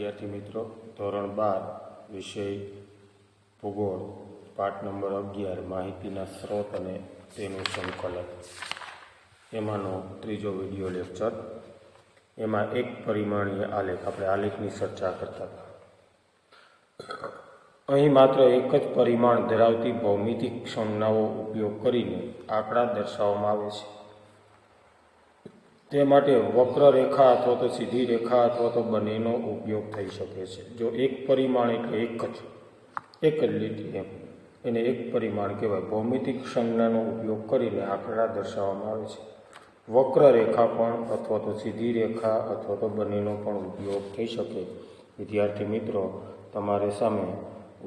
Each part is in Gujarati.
વિદ્યાર્થી મિત્રો, ધોરણ બાર, વિષય, ભૂગોળ, પાઠ નંબર અગિયાર, માહિતીના સ્ત્રોત અને તેનું સંકલન. એમાંનો ત્રીજો વીડિયો લેક્ચર. એમાં એક પરિમાણીય આલેખ આપણે આલેખની ચર્ચા કરતા હતા. અહીં માત્ર એક જ પરિમાણ ધરાવતી ભૌમિતિક સંજ્ઞાઓ ઉપયોગ કરીને આંકડા દર્શાવવામાં આવે છે. તે માટે વક્ર રેખા અથવા તો સીધી રેખા અથવા તો બંનેનો ઉપયોગ થઈ શકે છે. જો એક પરિમાણ એટલે એક જ એક જ લીટી એમ. એને એક પરિમાણ કહેવાય. ભૌમિતિક સંજ્ઞાનો ઉપયોગ કરીને આંકડા દર્શાવવામાં આવે છે. વક્ર રેખા પણ અથવા તો સીધી રેખા અથવા તો બંનેનો પણ ઉપયોગ થઈ શકે. વિદ્યાર્થી મિત્રો, તમારે સામે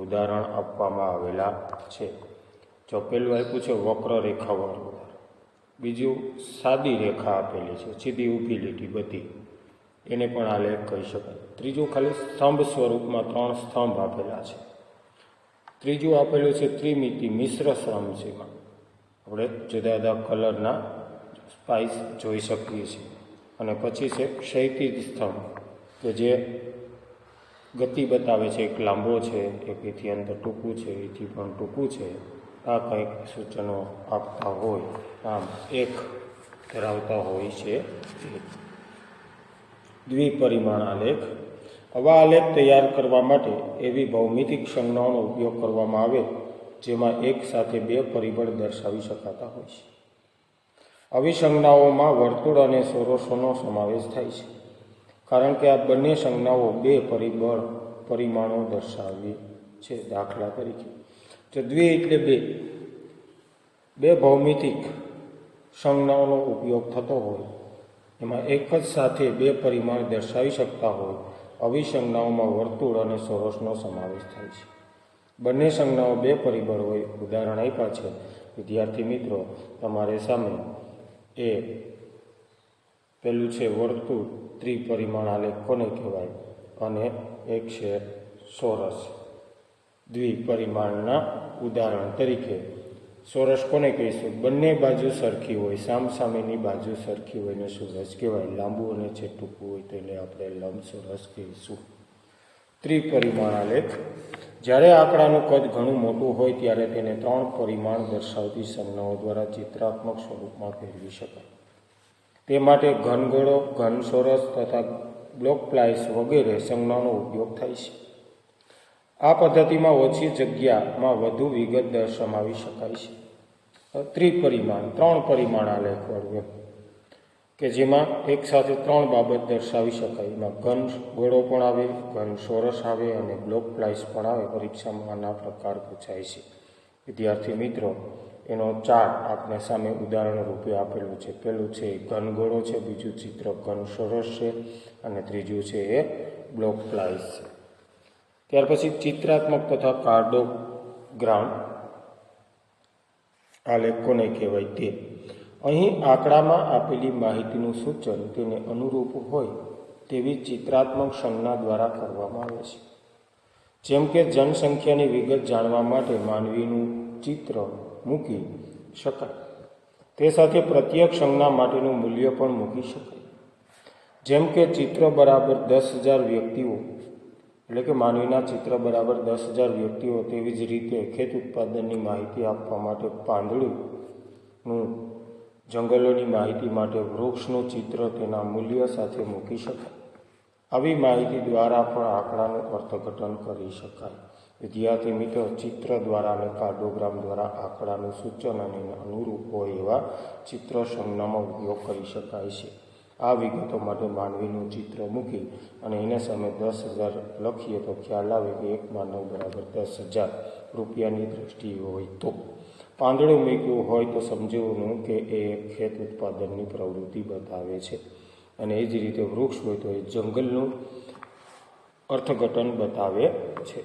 ઉદાહરણ આપવામાં આવેલા છે. જો પહેલું આપ્યું છે વક્ર રેખાવાળું બીજું સાદી રેખા આપેલી છે, સીધી ઊભી લીટી બધી. એને પણ આ લેખ કહી શકાય. ત્રીજું ખાલી સ્તંભ સ્વરૂપમાં ત્રણ સ્તંભ આપેલા છે. ત્રીજું આપેલું છે ત્રિમિતિ, મિશ્ર શ્રમસીમાં આપણે જુદા જુદા કલરના સ્પાઇસ જોઈ શકીએ છીએ. અને પછી છે ક્ષૈતિજ સ્તંભ, કે જે ગતિ બતાવે છે, એક લાંબો છે, એક એથી અંદર ટૂંકું છે, એથી પણ ટૂંકું છે. આ કંઈક સૂચનો આપતા હોય. આમ એક ધરાવતા હોય છે. દ્વિપરિમાણ આલેખ. આવા આલેખ તૈયાર કરવા માટે એવી ભૌમિતિક સંજ્ઞાઓનો ઉપયોગ કરવામાં આવે, જેમાં એક સાથે બે પરિબળ દર્શાવી શકાતા હોય છે. આવી સંજ્ઞાઓમાં વર્તુળ અને સોરોસોનો સમાવેશ થાય છે. કારણ કે આ બંને સંજ્ઞાઓ બે પરિબળ પરિમાણો દર્શાવે છે દાખલા તરીકે. જો દ્વિ એટલે બે. બે ભૌમિતિક સંજ્ઞાઓનો ઉપયોગ થતો હોય. એમાં એક જ સાથે બે પરિમાણ દર્શાવી શકતા હોય. આવી સંજ્ઞાઓમાં વર્તુળ અને સોરસનો સમાવેશ થાય છે. બંને સંજ્ઞાઓ બે પરિબળ હોય. ઉદાહરણ આપ્યા છે. વિદ્યાર્થી મિત્રો, તમારે સામે એ પેલું છે વર્તુળ ત્રિપરિમાણ આલેખ કોને કહેવાય? અને એક છે સોરસ. દ્વિપરિમાણના ઉદાહરણ તરીકે, સોરસ કોને કહીશું? બંને બાજુ સરખી હોય, સામસામેની બાજુ સરખી હોય ને સોરસ કહેવાય. લાંબુ અને છે ટૂંકું હોય તો એને આપણે લંબ સોરસ કહીશું. ત્રિપરિમાણ આલેખ. જ્યારે આંકડાનું કદ ઘણું મોટું હોય ત્યારે તેને ત્રણ પરિમાણ દર્શાવતી સંજ્ઞાઓ દ્વારા ચિત્રાત્મક સ્વરૂપમાં ફેરવી શકાય. તે માટે ઘનગોળો, ઘનસોરસ તથા બ્લોક પ્લાઇસ વગેરે સંજ્ઞાનો ઉપયોગ થાય છે. આ પદ્ધતિમાં ઓછી જગ્યામાં વધુ વિગત દર્શાવી શકાય છે. ત્રિપરિમાણ, ત્રણ પરિમાણ આલેખ એમ કે જેમાં એક સાથે ત્રણ બાબત દર્શાવી શકાય. એમાં ઘન ગોળો પણ આવે, ઘન સોરસ આવે અને બ્લોક પ્લાઇસ પણ આવે. પરીક્ષામાં આના પ્રકાર પૂછાય છે. વિદ્યાર્થી મિત્રો, એનો ચાર્ટ આપણે સામે ઉદાહરણ રૂપે આપેલું છે. પેલું છે ઘનગોળો છે, બીજું ચિત્ર ઘન સોરસ છે અને ત્રીજું છે એ બ્લોક પ્લાઇસ છે. ત્યાર પછી ચિત્રાત્મક તથા કાર્ડોગ્રામ આલેખ કોને કહેવાય તે? અહીં આંકડામાં આપેલી માહિતીનું સૂચન તેને અનુરૂપ હોય તેવી ચિત્રાત્મક સંજ્ઞા દ્વારા કરવામાં આવે છે. જેમ કે જનસંખ્યાની વિગત જાણવા માટે માનવીનું ચિત્ર મૂકી શકાય. તે સાથે પ્રત્યેક સંજ્ઞા માટેનું મૂલ્ય પણ મૂકી શકાય. જેમ કે ચિત્ર બરાબર દસ હજાર વ્યક્તિઓ એટલે કે માનવીના ચિત્ર બરાબર દસ હજાર વ્યક્તિઓ તેવી જ રીતે ખેત ઉત્પાદનની માહિતી આપવા માટે પાંદડુંનું જંગલોની માહિતી માટે વૃક્ષનું ચિત્ર તેના મૂલ્ય સાથે મૂકી શકાય. આવી માહિતી દ્વારા પણ આંકડાનું અર્થઘટન કરી શકાય. વિદ્યાર્થી મિત્રો, ચિત્ર દ્વારા અને કાર્ડોગ્રામ દ્વારા આંકડાનું સૂચન અને અનુરૂપ હોય એવા ચિત્ર સંજ્ઞામાં ઉપયોગ કરી શકાય છે. આ વિગતો માટે માનવીનું ચિત્ર મૂકી અને એને સામે દસ હજાર લખીએ તો ખ્યાલ આવે કે એક માનવ બરાબર દસ હજાર રૂપિયાની દ્રષ્ટિએ હોય તો. પાંદડું મૂક્યું હોય તો સમજવું કે એ ખેત ઉત્પાદનની પ્રવૃત્તિ બતાવે છે. અને એ જ રીતે વૃક્ષ હોય તો એ જંગલનું અર્થઘટન બતાવે છે.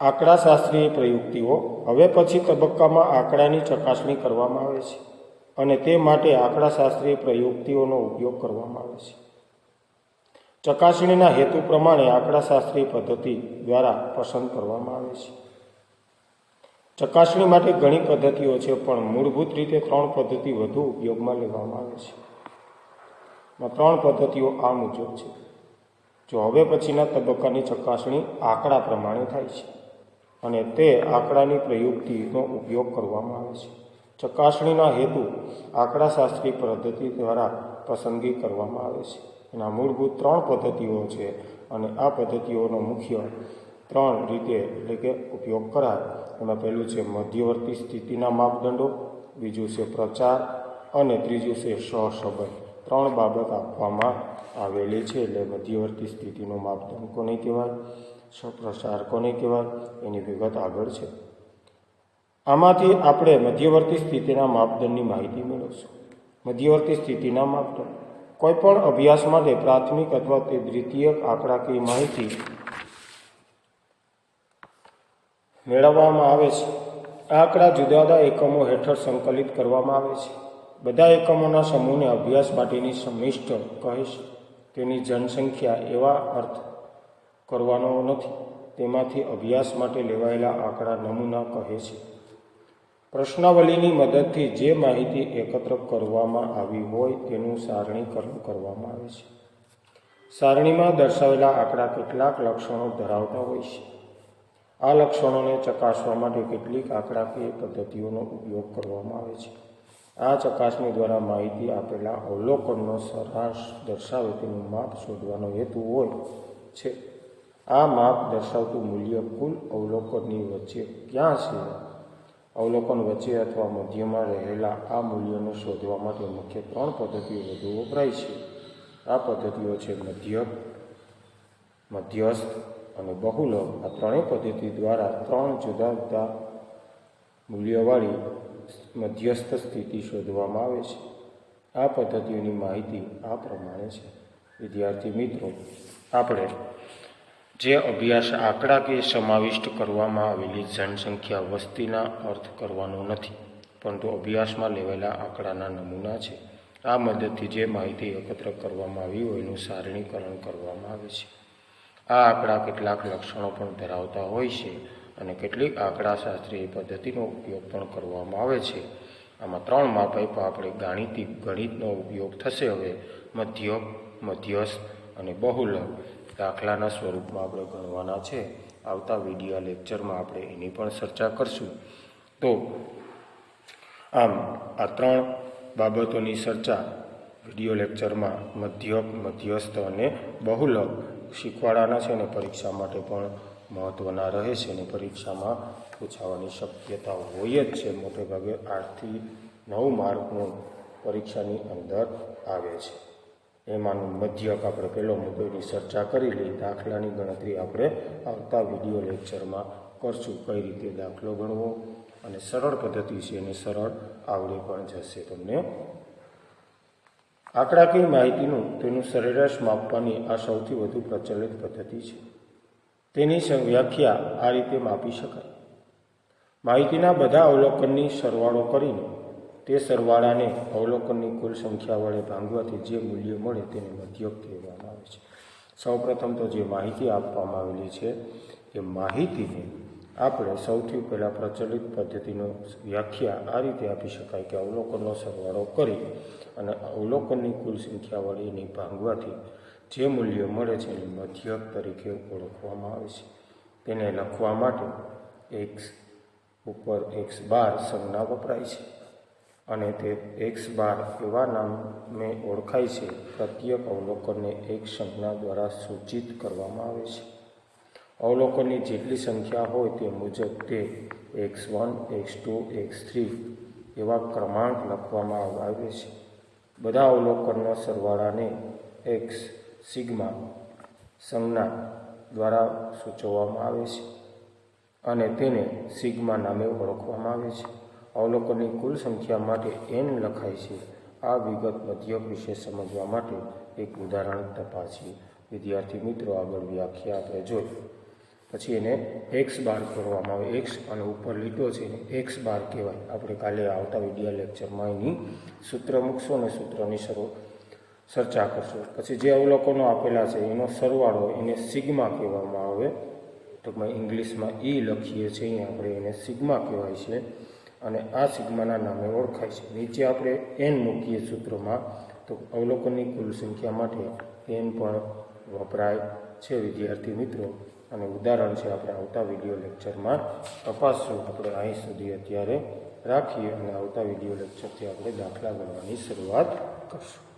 આંકડાશાસ્ત્રીય પ્રયુક્તિઓ. હવે પછી તબક્કામાં આંકડાની ચકાસણી કરવામાં આવે છે. અને તે માટે આંકડાશાસ્ત્રીય પ્રયુક્તિઓનો ઉપયોગ કરવામાં આવે છે. ચકાસણીના હેતુ પ્રમાણે આંકડાશાસ્ત્રીય પદ્ધતિ દ્વારા પસંદ કરવામાં આવે છે. ચકાસણી માટે ઘણી પદ્ધતિઓ છે, પણ મૂળભૂત રીતે ત્રણ પદ્ધતિ વધુ ઉપયોગમાં લેવામાં આવે છે. ત્રણ પદ્ધતિઓ આ મુજબ છે. જો હવે પછીના તબક્કાની ચકાસણી આંકડા પ્રમાણે થાય છે અને તે આંકડાની પ્રયુક્તિનો ઉપયોગ કરવામાં આવે છે. ચકાસણીના હેતુ આંકડાશાસ્ત્રી પદ્ધતિ દ્વારા પસંદગી કરવામાં આવે છે. એના મૂળભૂત ત્રણ પદ્ધતિઓ છે અને આ પદ્ધતિઓનો મુખ્ય ત્રણ રીતે એટલે કે ઉપયોગ કરાય એમાં પહેલું છે મધ્યવર્તી સ્થિતિના માપદંડો, બીજું છે પ્રચાર અને ત્રીજું છે સહસંબંધ ત્રણ બાબત આપવામાં આવેલી છે એટલે મધ્યવર્તી સ્થિતિનો માપદંડ કોને કહેવાય? સપ્રસાર કોને કહેવાય? એની વિગત આગળ છે. આમાંથી આપણે મધ્યવર્તી સ્થિતિના માપદંડની માહિતી મેળવશું. મધ્યવર્તી સ્થિતિના માપદંડ. કોઈપણ અભ્યાસ માટે પ્રાથમિક અથવા તે દ્વિતીયક આંકડાકીય માહિતી મેળવવામાં આવે છે. આંકડા જુદા જુદા એકમો હેઠળ સંકલિત કરવામાં આવે છે. બધા એકમોના સમૂહને અભ્યાસ માટેની સમિષ્ટ કહે છે. તેની જનસંખ્યા એવા અર્થ કરવાનો નથી. તેમાંથી અભ્યાસ માટે લેવાયેલા આંકડા નમૂના કહે છે. પ્રશ્નાવલીની મદદથી જે માહિતી એકત્ર કરવામાં આવી હોય તેનું સારણીકરણ કરવામાં આવે છે. સારણીમાં દર્શાવેલા આંકડા કેટલાક લક્ષણો ધરાવતા હોય છે. આ લક્ષણોને ચકાસવા માટે કેટલીક આંકડાકીય પદ્ધતિઓનો ઉપયોગ કરવામાં આવે છે. આ ચકાસણી દ્વારા માહિતી આપેલા અવલોકનનો સરાશ દર્શાવે તેનું માપ શોધવાનો હેતુ હોય છે. આ માપ દર્શાવતું મૂલ્ય કુલ અવલોકનની વચ્ચે ક્યાં છે? અવલોકન વચ્ચે અથવા મધ્યમાં રહેલા આ મૂલ્યોને શોધવા માટે મુખ્ય ત્રણ પદ્ધતિઓ વધુ વપરાય છે. આ પદ્ધતિઓ છે મધ્યક મધ્યસ્થ અને બહુલક આ ત્રણેય પદ્ધતિ દ્વારા ત્રણ જુદા જુદા મૂલ્યવાળી મધ્યસ્થ સ્થિતિ શોધવામાં આવે છે. આ પદ્ધતિઓની માહિતી આ પ્રમાણે છે. વિદ્યાર્થી મિત્રો, આપણે જે અભ્યાસ આંકડાકીય સમાવિષ્ટ કરવામાં આવેલી જનસંખ્યા વસ્તીના અર્થ કરવાનો નથી, પરંતુ અભ્યાસમાં લેવાયેલા આંકડાના નમૂના છે. આ મદદથી જે માહિતી એકત્ર કરવામાં આવી હોય એનું સારણીકરણ કરવામાં આવે છે. આ આંકડા કેટલાક લક્ષણો પણ ધરાવતા હોય છે અને કેટલીક આંકડાશાસ્ત્રીય પદ્ધતિનો ઉપયોગ પણ કરવામાં આવે છે. આમાં ત્રણ માપ આપ્યા. આપણે ગાણિતિક ગણિતનો ઉપયોગ થશે હવે. મધ્ય મધ્યસ્થ અને બહુલક. દાખલાના સ્વરૂપમાં આપણે ગણવાના છે. આવતા વીડિયો લેક્ચરમાં આપણે એની પણ ચર્ચા કરશું. તો આમ આ ત્રણ બાબતોની ચર્ચા વીડિયો લેક્ચરમાં મધ્યક મધ્યસ્થ અને બહુલક શીખવાડવાના છે અને પરીક્ષા માટે પણ મહત્ત્વના રહે છે અને પરીક્ષામાં પૂછાવાની શક્યતા હોય જ છે. મોટે ભાગે આઠથી નવ માર્કનું પરીક્ષાની અંદર આવે છે. એમાંનું મધ્યક આપણે પહેલો મુદ્દો એની ચર્ચા કરી લઈ દાખલાની ગણતરી આપણે આવતા વીડિયો લેક્ચરમાં કરશું. કઈ રીતે દાખલો ગણવો અને સરળ પદ્ધતિ છે અને સરળ આવડી પણ જશે તમને. આંકડાકીય માહિતીનું તેનું સરેરાશ માપવાની આ સૌથી વધુ પ્રચલિત પદ્ધતિ છે. તેની વ્યાખ્યા આ રીતે માપી શકાય. માહિતીના બધા અવલોકનની સરવાળો કરીને તે સરવાળાને અવલોકનની કુલ સંખ્યા વડે ભાંગવાથી જે મૂલ્ય મળે તેને મધ્યક કહેવામાં આવે છે. સૌપ્રથમ તો જે માહિતી આપવામાં આવેલી છે એ માહિતીને આપણે સૌથી પહેલાં પ્રચલિત પદ્ધતિનો વ્યાખ્યા આ રીતે આપી શકાય કે અવલોકનનો સરવાળો કરી અને અવલોકનની કુલ સંખ્યા વડે એની ભાંગવાથી જે મૂલ્ય મળે છે એને મધ્યક તરીકે ઓળખવામાં આવે છે. તેને લખવા માટે એક્સ ઉપર એક્સ બાર સંજ્ઞા વપરાય છે. અને તે એક્સ બાર એવા નામે ઓળખાય છે પ્રત્યેક અવલોકનને એક સંજ્ઞા દ્વારા સૂચિત કરવામાં આવે છે. અવલોકનની જેટલી સંખ્યા હોય તે મુજબ તે X one, X two, X three એવા ક્રમાંક લખવામાં આવે છે. બધા અવલોકનના સરવાળાને એક્સ સિગ્મા સંજ્ઞા દ્વારા સૂચવવામાં આવે છે અને તેને સિગ્મા નામે ઓળખવામાં આવે છે. અવલોકનની કુલ સંખ્યા માટે એન લખાય છે. આ વિગત મધ્યક વિશે સમજવા માટે એક ઉદાહરણ તપાસીએ. વિદ્યાર્થી મિત્રો, આગળ વ્યાખ્યા આપણે જોઈ. પછી એને એક્સ બાર કરવામાં આવે. એક્સ અને ઉપર લીટો છે એને એક્સ બાર કહેવાય. આપણે કાલે આવતા વિડીયા લેક્ચરમાં એની સૂત્ર મૂકશો અને સૂત્રની શરૂ ચર્ચા કરશો. પછી જે અવલોકનો આપેલા છે, એનો સરવાળો એને સિગ્મા કહેવામાં આવે. ટૂંકમાં ઇંગ્લિશમાં ઈ લખીએ છીએ. આપણે એને સિગ્મા કહેવાય છે. અને આ સિગ્માના નામે ઓળખાય છે. નીચે આપણે એન મૂકીએ સૂત્રમાં, તો અવલોકનની કુલ સંખ્યા માટે એન પણ વપરાય છે, વિદ્યાર્થી મિત્રો. અને ઉદાહરણ છે, આપણે આવતા વીડિયો લેક્ચરમાં તપાસશું. આપણે અહીં સુધી અત્યારે રાખીએ અને આવતા વીડિયો લેક્ચરથી આપણે દાખલા ગણવાની શરૂઆત કરશું.